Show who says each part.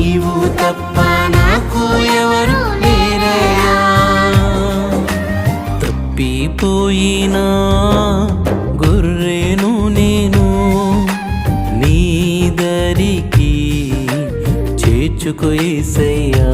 Speaker 1: నీవు తప్ప నాకు ఎవరు లేరయ్యా. తప్పిపోయినా గొర్రెను నేను నీ దరికి చేర్చుకోయేసయ్యా